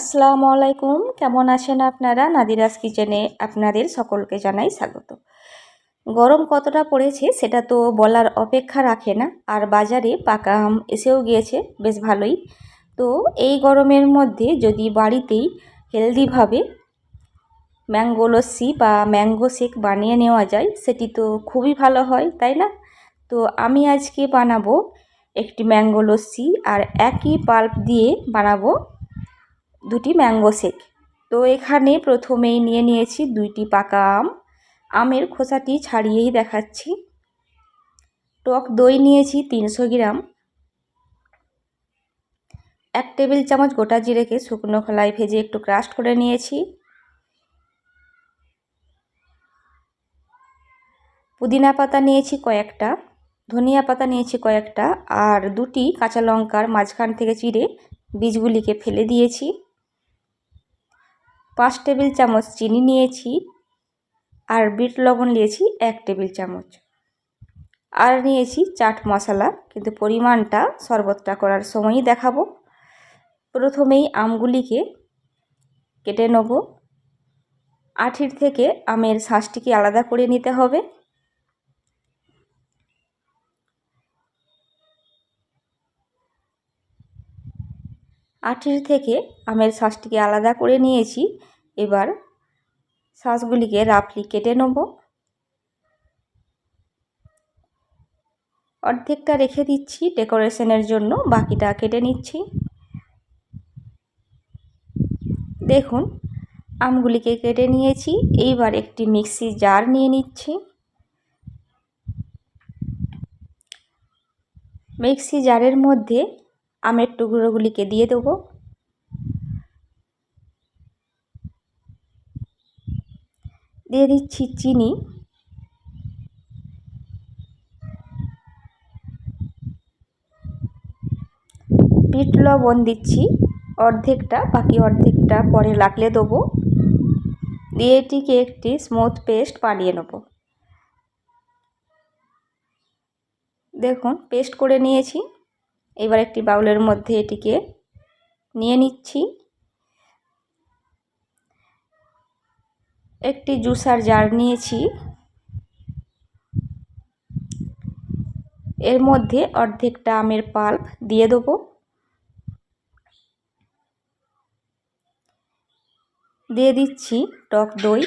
আসসালামু আলাইকুম। কেমন আছেন আপনারা? নাদিরাস কিচেনে আপনাদের সকলকে জানাই স্বাগত। গরম কতটা পড়েছে সেটা তো বলার অপেক্ষা রাখে না। আর বাজারে পাকা আম এসেও গিয়েছে, বেশ ভালোই। তো এই গরমের মধ্যে যদি বাড়িতেই হেলদিভাবে ম্যাঙ্গো লস্যি বা ম্যাঙ্গো শেক বানিয়ে নেওয়া যায়, সেটি তো খুবই ভালো হয়, তাই না? তো আমি আজকে বানাবো একটি ম্যাঙ্গো লস্যি আর একই পাল্প দিয়ে বানাবো দুটি ম্যাঙ্গো শেক। তো এখানে প্রথমেই নিয়ে নিয়েছি দুইটি পাকা আম। আমের খোসাটি ছাড়িয়েই দেখাচ্ছি। টক দই নিয়েছি তিনশো গ্রাম। এক টেবিল চামচ গোটা জিরেকে শুকনো খোলায় ভেজে একটু ক্রাস্ট করে নিয়েছি। পুদিনা পাতা নিয়েছি কয়েকটা, ধনিয়া পাতা নিয়েছি কয়েকটা, আর দুটি কাঁচা লঙ্কার মাঝখান থেকে চিড়ে বীজগুলিকে ফেলে দিয়েছি। পাঁচ টেবিল চামচ চিনি নিয়েছি আর বিট লবণ নিয়েছি এক টেবিল চামচ। আর নিয়েছি চাট মশলা, কিন্তু পরিমাণটা শরবতটা করার সময়ই দেখাবো। প্রথমেই আমগুলিকে কেটে নেব। আঠির থেকে আমের শাঁসটিকে আলাদা করে নিতে হবে। আঠির থেকে আমের শাঁসটিকে আলাদা করে নিয়েছি। এবার শাঁসগুলিকে রাফলি কেটে নেব। অর্ধেকটা রেখে দিচ্ছি ডেকোরেশনের জন্য, বাকিটা কেটে নিচ্ছি। দেখুন, আমগুলিকে কেটে নিয়েছি। এইবার একটি মিক্সি জার নিয়ে নিচ্ছি। মিক্সি জারের মধ্যে আমের টুকরোগুলিকে দিয়ে দেবো। দিয়ে দিচ্ছি চিনি। বিট লবণ দিচ্ছি অর্ধেকটা, বাকি অর্ধেকটা পরে লাগলে দেবো। দিয়ে এটিকে একটি স্মুথ পেস্ট বানিয়ে নেব। দেখুন, পেস্ট করে নিয়েছি। এবার একটি বাউলের মধ্যে এটিকে নিয়ে নিচ্ছি। একটি জুসার জার নিয়েছি। এর মধ্যে অর্ধেকটা আমের পাল্প দিয়ে দেবো। দিয়ে দিচ্ছি টক দই।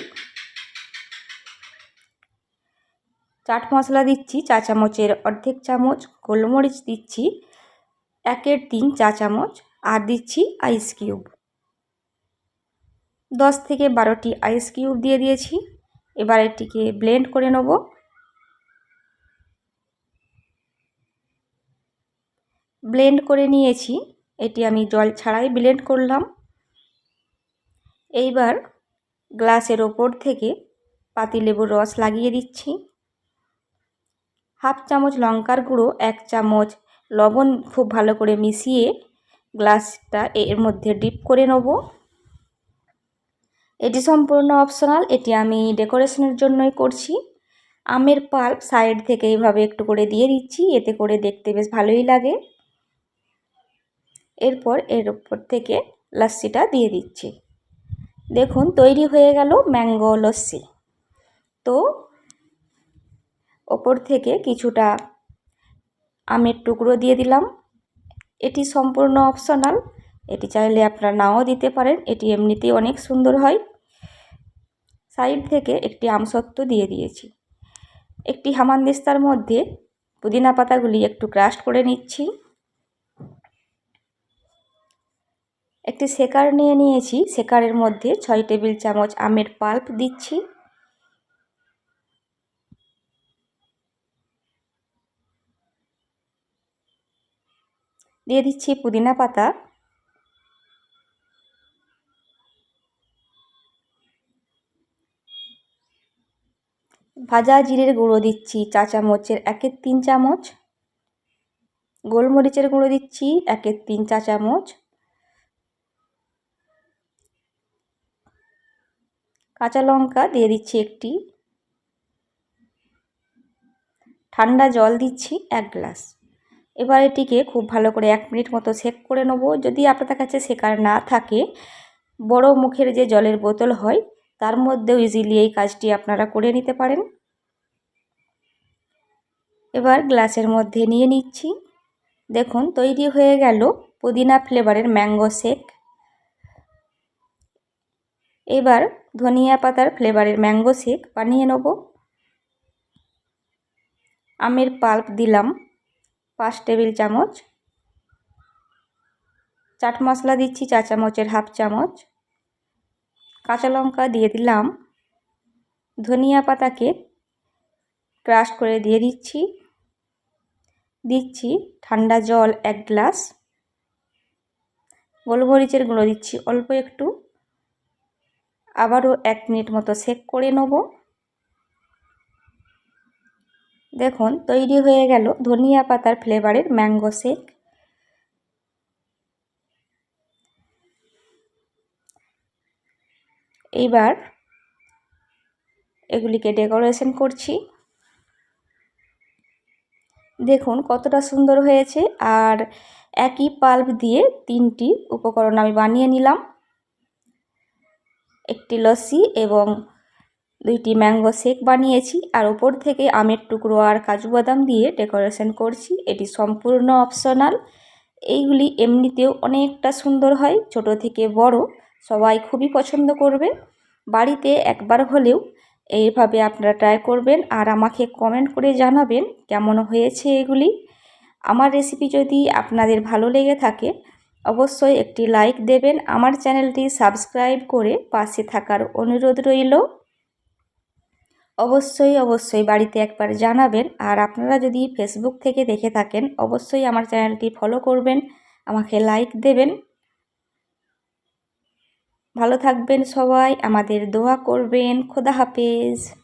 চাট মশলা দিচ্ছি, চা চামচের অর্ধেক চামচ, গোলমরিচ দিচ্ছি। একের তিন চা চামচ, আর দিচ্ছি আইস কিউব দশ থেকে বারোটি আইস কিউব দিয়ে দিয়েছি। এবার এটিকে ব্লেন্ড করে নেব। ব্লেন্ড করে নিয়েছি। এটি আমি জল ছাড়াই ব্লেন্ড করলাম। এইবার গ্লাসের ওপর থেকে পাতিলেবুর রস লাগিয়ে দিচ্ছি। হাফ চামচ লঙ্কার গুঁড়ো, এক চামচ লবণ খুব ভালো করে মিশিয়ে গ্লাসটা এর মধ্যে ডিপ করে নেব। এটি সম্পূর্ণ অপশনাল এটি আমি ডেকোরেশনের জন্যই করছি। আমের পাল্প সাইড থেকে এইভাবে একটু করে দিয়ে দিচ্ছি, এতে করে দেখতে বেশ ভালোই লাগে। এরপর এর উপর থেকে লস্যিটা দিয়ে দিচ্ছি। দেখুন, তৈরি হয়ে গেল ম্যাঙ্গো লস্যি। তো, ওপর থেকে কিছুটা আমের টুকরো দিয়ে দিলাম। এটি সম্পূর্ণ অপশনাল এটি চাইলে আপনারা নাও দিতে পারেন। এটি এমনিতেই অনেক সুন্দর হয়। সাইড থেকে একটি আমসত্ব দিয়ে দিয়েছি। একটি হামানদিস্তার মধ্যে পুদিনা পাতাগুলি একটু ক্রাশ করে নিচ্ছি। একটি শেকার নিয়ে নিয়েছি। শেকারের মধ্যে ছয় টেবিল চামচ আমের পাল্প দিচ্ছি। দিয়ে দিচ্ছি পুদিনা পাতা। ভাজা জিরের গুঁড়ো দিচ্ছি চা চামচের একের তিন চামচ। গোলমরিচের গুঁড়ো দিচ্ছি একের তিন চা চামচ। কাঁচা লঙ্কা দিয়ে দিচ্ছি একটি। ঠান্ডা জল দিচ্ছি এক গ্লাস। এবার এটিকে খুব ভালো করে এক মিনিট মতো সেক করে নেব। যদি আপনাদের কাছে শেকার না থাকে, বড় মুখের যে জলের বোতল হয়, তার মধ্যেও ইজিলি এই কাজটি আপনারা করে নিতে পারেন। এবার গ্লাসের মধ্যে নিয়ে নিচ্ছি। দেখুন, তৈরি হয়ে গেল পুদিনা ফ্লেভারের ম্যাঙ্গো শেক। এবার ধনিয়া পাতার ফ্লেভারের ম্যাঙ্গো শেক বানিয়ে নেব। আমের পাল্প দিলাম। পাঁচ টেবিল চামচ। চাট মশলা দিচ্ছি চা চামচের হাফ চামচ। কাঁচা লঙ্কা দিয়ে দিলাম। ধনিয়া পাতাকে ক্রাশ করে দিয়ে দিচ্ছি। দিচ্ছি ঠান্ডা জল এক গ্লাস। গোলমরিচের গুঁড়ো দিচ্ছি অল্প একটু। আবারও এক মিনিট মতো সেক করে নেব। দেখুন, তৈরি হয়ে গেল ধনিয়া পাতার ফ্লেভারের ম্যাঙ্গো শেক। এইবার এগুলিকে ডেকোরেশন করছি। দেখুন কতটা সুন্দর হয়েছে আর একই পাল্প দিয়ে তিনটি উপকরণ আমি বানিয়ে নিলাম। একটি লস্যি এবং দুইটি ম্যাঙ্গো শেক বানিয়েছি আর ওপর থেকে আমের টুকরো আর কাজু বাদাম দিয়ে ডেকোরেশন করছি। এটি সম্পূর্ণ অপশনাল। এইগুলি এমনিতেও অনেকটা সুন্দর হয়, ছোট থেকে বড়। সবাই খুবই পছন্দ করবে। বাড়িতে একবার হলেও এইভাবে আপনারা ট্রাই করবেন আর আমাকে কমেন্ট করে জানাবেন কেমন হয়েছে এগুলি। আমার রেসিপি যদি আপনাদের ভালো লেগে থাকে, অবশ্যই একটি লাইক দেবেন। আমার চ্যানেলটি সাবস্ক্রাইব করে পাশে থাকার অনুরোধ রইল। অবশ্যই অবশ্যই বাড়িতে একবার জানাবেন। আর আপনারা যদি ফেসবুক থেকে দেখে থাকেন, অবশ্যই আমার চ্যানেলটি ফলো করবেন, আমাকে লাইক দেবেন। ভালো থাকবেন সবাই, আমাদের দোয়া করবেন। খোদা হাফেজ।